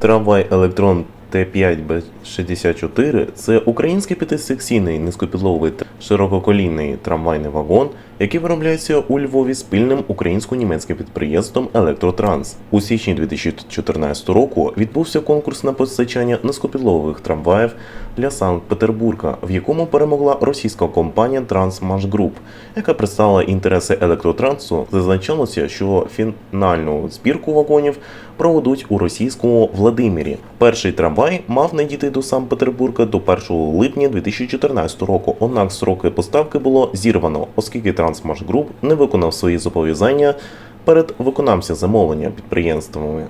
Трамвай Електрон Т5Б64 це український п'ятисекційний низькопідловий ширококолійний трамвайний вагон, який виробляється у Львові спільним українсько-німецьким підприємством Електротранс. У січні 2014 року відбувся конкурс на постачання низькопідлових трамваїв для Санкт-Петербурга, в якому перемогла російська компанія Груп, яка представила інтереси електротрансу. Зазначалося, що фінальну збірку вагонів проведуть у російському Владимирі. Перший трамвай мав надійти до Санкт-Петербурга до 1 липня 2014 року. Однак строки поставки було зірвано, оскільки Трансмаш Груп не виконав свої зобов'язання перед виконавця замовлення підприємствами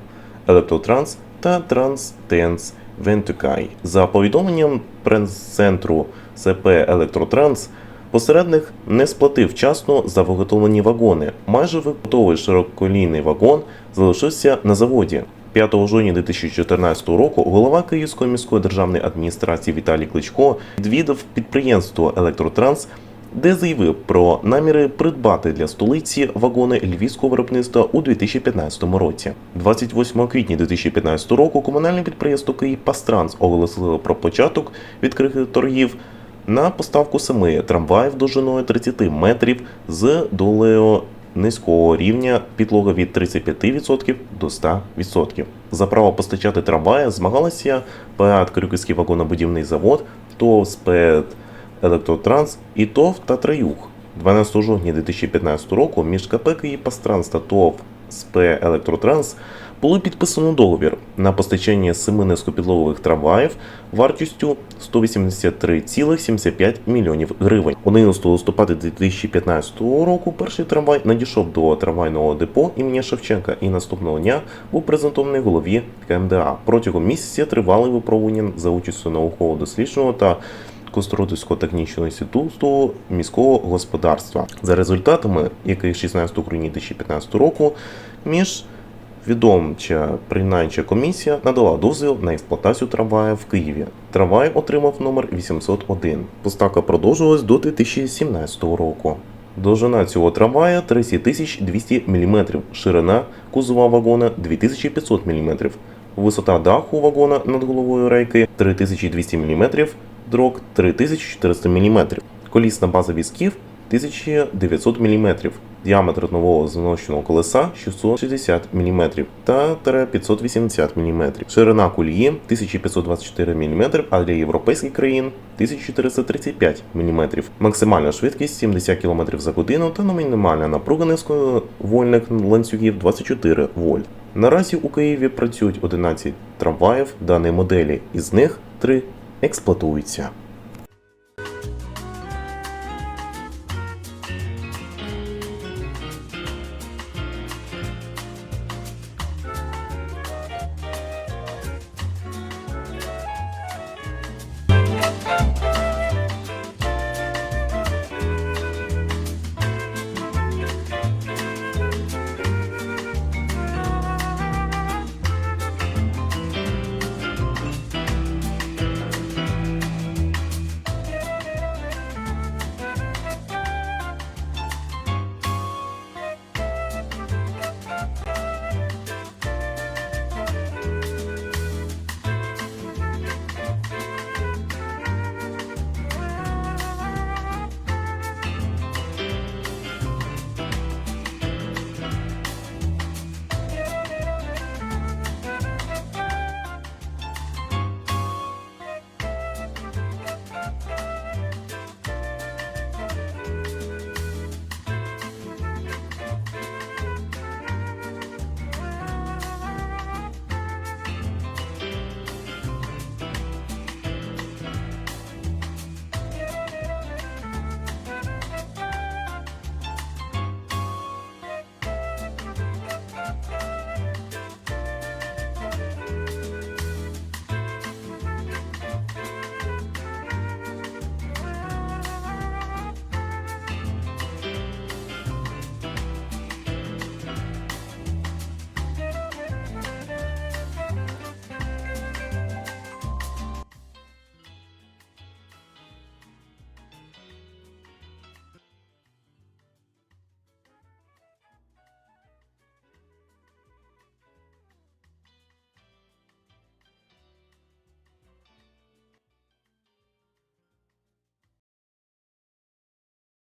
Електротранс та Транстенс Вентукай. За повідомленням прес-центру СП Електротранс, посередник не сплатив вчасно за виготовлені вагони. Майже готовий широколійний вагон залишився на заводі. 5 жовтня 2014 року голова Київської міської державної адміністрації Віталій Кличко відвідав підприємство Електротранс, де заявив про наміри придбати для столиці вагони львівського виробництва у 2015 році. 28 квітня 2015 року комунальне підприємство «Київпастранс» оголосило про початок відкритих торгів на поставку семи трамваїв довжиною 30 метрів з долею низького рівня підлога від 35% до 100%. За право постачати трамваї змагалися ПАД Крюківський вагонобудівний завод, ТОВ «Спед Електротранс і ТОВ «Татраюг». 12 жовтня 2015 року між КП «Київпастранс» та ТОВ СП Електротранс було підписано договір на постачання семи низькопідлових трамваїв вартістю 183,75 мільйонів гривень. 11 листопада 2015 року перший трамвай надійшов до трамвайного депо імені Шевченка і наступного дня був презентований голові КМДА. Протягом місяця тривали випробування за участю науково-дослідного та Костродівського технічного інституту міського господарства. За результатами, яких 16 грудня 2015 року, між відомча приймаюча комісія надала дозвіл на експлуатацію трамвая в Києві. Трамвай отримав номер 801. Поставка продовжувалась до 2017 року. Довжина цього трамвая 30 200 мм, ширина кузова вагона 2500 мм, висота даху вагона над головою рейки 3200 мм, дрок 3400 мм, колісна база візків 1900 мм, діаметр нового зношеного колеса 660 мм та 580 мм, ширина колії 1524 мм, а для європейських країн 1435 мм, максимальна швидкість 70 км за годину та мінімальна напруга низьковольних ланцюгів 24 вольт. Наразі у Києві працюють 11 трамваїв даної моделі, із них 3 експлуатуються.